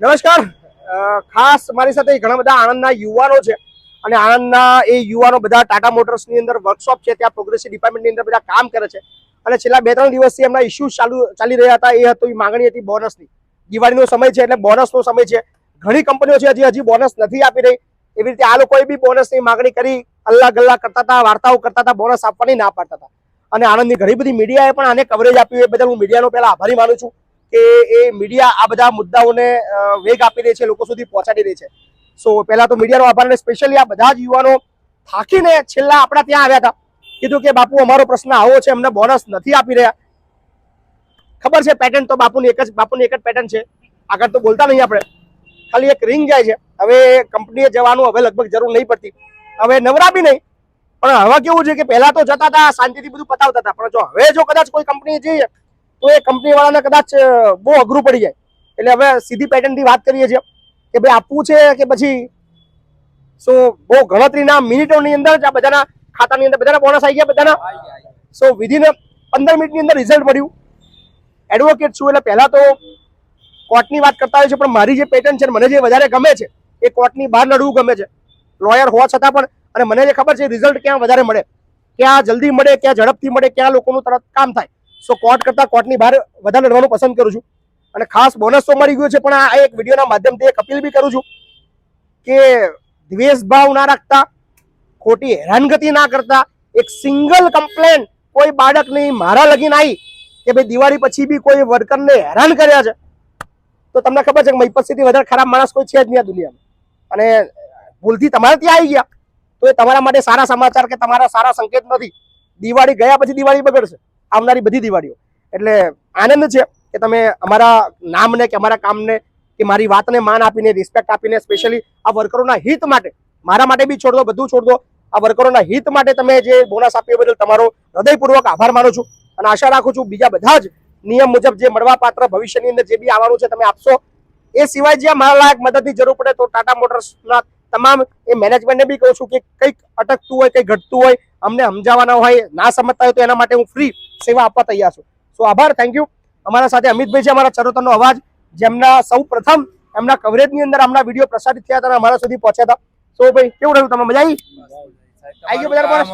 નમસ્કાર. ખાસ મારી સાથે ઘણા બધા આણંદના યુવાનો છે અને આણંદના એ યુવાનો બધા ટાટા મોટર્સની અંદર વર્કશોપ છે, ત્યાં પ્રોગ્રેસિવ ડિપાર્ટમેન્ટની અંદર બધા કામ કરે છે. અને છેલ્લા બે ત્રણ દિવસથી એમના ઇસ્યુ ચાલુ, ચાલી રહ્યા હતા, એ હતો, એ માંગણી હતી બોનસની દિવાળીનો સમય છે એટલે બોનસનો સમય છે. ઘણી કંપનીઓ છે, હજી હજી બોનસ નથી આપી રહી. એવી રીતે આ લોકોએ બી બોનસની માંગણી કરી અલ્લા ગલ્લા કરતા હતા, વાર્તાઓ કરતા હતા બોનસ આપવાની ના પાડતા હતા. અને આણંદની ઘણી બધી મીડિયાએ પણ આને કવરેજ આપ્યું, એ બદલ હું મીડિયાનો પહેલા આભારી માનું છું. કે એ મીડિયા આ બધા મુદ્દાઓને વેગ આપી રહી છે, લોકો સુધી પહોંચાડી રહી છે. સો પહેલા તો મીડિયાનો આભાર અને સ્પેશિયલી આ બધા જ યુવાનો થાકીને છેલ્લા આપણા ત્યાં આવ્યા હતા. કીધું કે, બાપુ, અમારો પ્રશ્ન આવો છે, અમને બોનસ નથી આપી રહ્યા. ખબર છે પેટર્ન તો બાપુની એક જ, બાપુની એક જ પેટર્ન છે. આગળ તો બોલતા નહીં આપણે. ખાલી એક રિંગ જાય છે. હવે કંપનીએ જવાનું હવે લગભગ જરૂર નહીં પડતી. હવે નવરા બી નહીં. પણ હવે કેવું છે કે પહેલા તો જતા હતા, શાંતિથી બધું પતાવતા હતા. પણ જો હવે જો કદાચ કોઈ કંપની જઈએ તો એ કંપની વાળાને કદાચ બહુ અઘરું પડી જાય. એટલે હવે સીધી પેટર્નથી વાત કરીએ છીએ કે ભાઈ આપવું છે કે પછી સો બહુ ગણતરીના મિનિટોની અંદર જ આ બધાના ખાતાની અંદર બધાના બોનસ આવી ગયા બધાના? સો વિધિન પંદર મિનિટની અંદર રિઝલ્ટ મળ્યું. એડવોકેટ છું એટલે પહેલા તો કોર્ટની વાત કરતા હોય છે પણ મારી જે પેટર્ન છે મને જે વધારે ગમે છે એ કોર્ટની બહાર લડવું ગમે છે. લોયર હોવા છતાં પણ અને મને જે ખબર છે રિઝલ્ટ ક્યાં વધારે મળે? ક્યાં જલ્દી મળે ક્યાં ઝડપથી મળે ક્યાં લોકોનું તરત કામ થાય? સો કોર્ટ કરતાં કોર્ટની બહાર વધારે લડવાનું પસંદ કરું છું. અને ખાસ બોનસ તો મળી ગયું છે, પણ આ એક વિડીયોના માધ્યમથી એક અપીલ બી કરું છું કે દ્વેષ ભાવ ના રાખતા, ખોટી હેરાનગતિ ના કરતા, એક સિંગલ કમ્પ્લેન કોઈ બાળકની મારા લગીન આવી કે ભાઈ દિવાળી પછી બી કોઈ વર્કરને હેરાન કર્યા છે. તો તમને ખબર છે કે મહીપતસિંહથી વધારે ખરાબ માણસ કોઈ છે જ નહીં આ દુનિયામાં. અને ભૂલથી તમારે ત્યાં આવી ગયા. તો એ તમારા માટે સારા સમાચાર કે તમારા સારા સંકેત નથી. દિવાળી ગયા પછી દિવાળી બગડશે. આવનારી બધી દિવાળીઓ. એટલે આનંદ છે કે તમે અમારા નામને કે અમારા કામને કે મારી વાતને માન આપીને રિસ્પેક્ટ આપીને સ્પેશિયલી આ વર્કરોના હિત માટે, મારા માટે બી છોડ દો, બધું છોડ દો. આ વર્કરોના હિત માટે તમે જે બોનસ આપ્યો બદલ તમારો હૃદયપૂર્વક આભાર માનું છું અને આશા રાખું છું બીજા બધા જ નિયમ મુજબ જે મળવા પાત્ર ભવિષ્યની અંદર જે બી આવવાનું છે તમે આપશો. એ સિવાય જ્યાં મારા લાયક મદદની જરૂર પડે તો ટાટા મોટર્સના તમામ એ મેનેજમેન્ટને બી કહું છું કે કંઈક અટકતું હોય, કંઈક ઘટતું હોય અમને સમજાવવાના હોય ના સમજતા હોય તો એના માટે હું ફ્રી સેવા આપવા તૈયાર છું. સો આભાર થેન્ક યુ અમારા સાથે અમિતભાઈ છે અમારા ચરોતરનો અવાજ જેમના સૌ પ્રથમ એમના કવરેજની અંદર આમના વીડિયો પ્રસારિત થયા હતા અમારા સુધી પહોંચ્યા હતા. સો ભાઈ કેવું રહ્યું? તમે મજા આવી?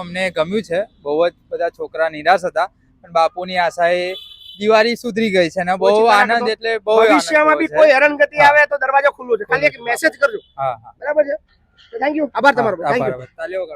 અમને ગમ્યું છે. બહુ જ બધા છોકરા નિરાશ હતા પણ બાપુની આશાએ દિવાળી સુધરી ગઈ છે ને બહુ આનંદ એટલે બહુ ભવિષ્યમાં બી કોઈ. હેરાનગતિ આવે તો દરવાજો ખુલ્લો છે. ખાલી એક મેસેજ કરજો. બરાબર છે? થેન્ક યુ આભાર તમારો. Thank you.